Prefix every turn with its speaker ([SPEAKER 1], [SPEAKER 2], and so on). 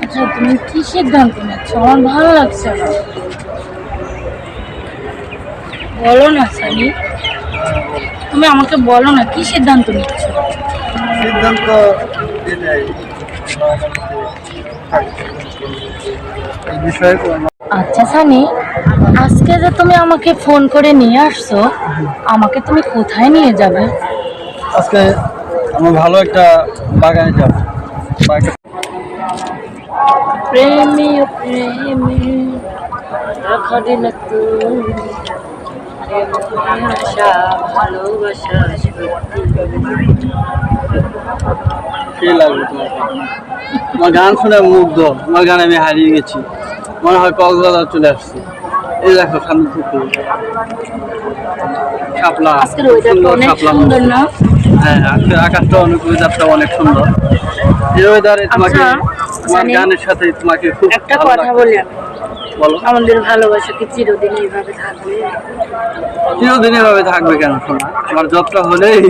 [SPEAKER 1] তুমি কি সিদ্ধান্ত নিচ্ছ? আমার ভালো লাগছে না। বলো না সানি। তুমি আমাকে বলো না কি সিদ্ধান্ত নিচ্ছ?
[SPEAKER 2] সিদ্ধান্ত
[SPEAKER 1] আচ্ছা সানি আজকে যে তুমি আমাকে ফোন করে নিয়ে আসছো আমাকে তুমি কোথায় নিয়ে যাবে?
[SPEAKER 2] আজকে আমার ভালো একটা বাগানে যাব।
[SPEAKER 1] প্রেমী ও প্রেমী রাখা দিল ভালোবাসা ভালোবাসা
[SPEAKER 2] সেই লাগবে তোমার আমার গান শুনে মুগ্ধ আমার গানে আমি হারিয়ে গেছি। মনে হয় কক্সবাজার চলে আসছি। এই দেখো সামনে পুকুর শাপলা।
[SPEAKER 1] সুন্দর না?
[SPEAKER 2] হ্যাঁ আকাশটা অনেক ওয়েদারটা অনেক সুন্দর। এই ওয়েদারে তোমাকে
[SPEAKER 1] আচ্ছা,
[SPEAKER 2] তোমার গানের সাথে তোমাকে খুব
[SPEAKER 1] একটা কথা বলি আমি।
[SPEAKER 2] বলো।
[SPEAKER 1] আমাদের ভালোবাসা কি চিরদিন এইভাবে থাকবে?
[SPEAKER 2] চিরদিন এভাবে থাকবে কেন শোনা? আমার যতটা হলেই